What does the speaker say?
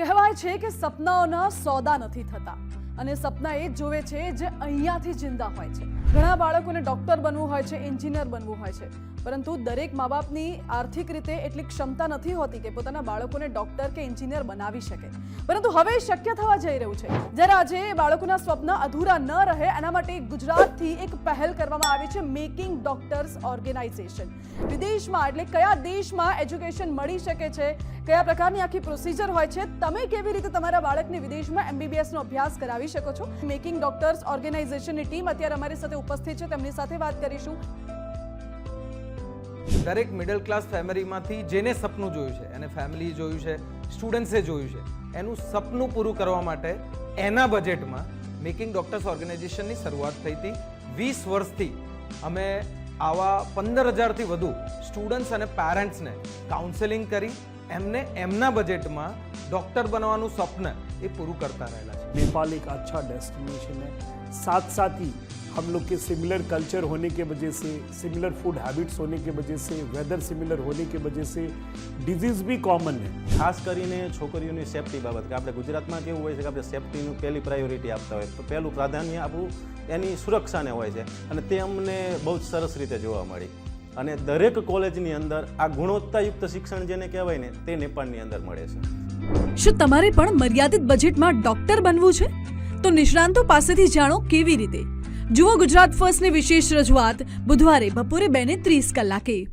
કહેવાય છે કે સપનાઓના સોદા નથી થતા. અને સપના એ જ જોવે છે જે અહીંયાથી જિંદા હોય છે. ઘણા બાળકોને ડોક્ટર બનવું હોય છે, એન્જિનિયર બનવું હોય છે. પરંતુ દરેક મા બાપની આર્થિક રીતે એટલી ક્ષમતા નથી હોતી કે પોતાના બાળકોને ડોક્ટર કે એન્જિનિયર બનાવી શકે. પરંતુ હવે શક્ય થવા જઈ રહ્યું છે. જ્યારે આજે બાળકોના સ્વપ્ન અધૂરા ન રહે, એના માટે ગુજરાતથી એક પહેલ કરવામાં આવી છે, મેકિંગ ડોક્ટર્સ ઓર્ગેનાઇઝેશન. વિદેશમાં એટલે કયા દેશમાં એજ્યુકેશન મળી શકે છે, કયા પ્રકારની આખી પ્રોસિજર હોય છે, તમે કેવી રીતે તમારા બાળકને વિદેશમાં એમબીબીએસનો અભ્યાસ કરાવી શકો છો? મેકિંગ ડોક્ટર્સ ઓર્ગેનાઇઝેશનની ટીમ અત્યારે અમારી સાથે ઉપસ્થિત છે, તેમની સાથે વાત કરીશું. દરેક મિડલ ક્લાસ ફેમિલીમાંથી જેને સપનું જોયું છે, એને ફેમિલી જોયું છે સ્ટુડન્ટ્સે જોયું છે, એનું સપનું પૂરું કરવા માટે એના બજેટમાં મેકિંગ ડોક્ટર્સ ઓર્ગેનાઇઝેશનની શરૂઆત થઈ હતી. વીસ વર્ષથી અમે આવા પંદર હજારથી વધુ સ્ટુડન્ટ્સ અને પેરેન્ટ્સને કાઉન્સેલિંગ કરી, એમને એમના બજેટમાં ડૉક્ટર બનવાનું સ્વપ્ન એ પૂરું કરતા રહેલા છે नेपाल एक अच्छा डेस्टिनेशन है साथ साथ ही हम लोग के सिमिलर कल्चर होने के वजह से सिमिलर फूड हैबिट्स होने के वजह से वेदर सिमिलर होने के वजह से डिजीज़ भी कॉमन है ખાસ કરીને છોકરીઓની સેફટી બાબત કે આપણે ગુજરાતમાં કેવું હોય છે કે આપણે સેફટીનું પહેલી પ્રાયોરિટી આપતા હોય તો પહેલું પ્રાધાન્ય આપણું એની સુરક્ષાને હોય છે અને તે અમને બહુ જ સરસ રીતે જોવા મળી અને દરેક કોલેજની અંદર આ ગુણવત્તાયુક્ત શિક્ષણ જેને કહેવાય ને તે નેપાળની અંદર મળે છે શું તમારે પણ મર્યાદિત બજેટમાં ડોક્ટર બનવું છે? તો નિષ્ણાંતો પાસેથી જાણો કેવી રીતે. જુઓ ગુજરાત ફર્સ્ટની વિશેષ રજૂઆત. બુધવારે બપોરે બે ને ત્રીસ કલાકે.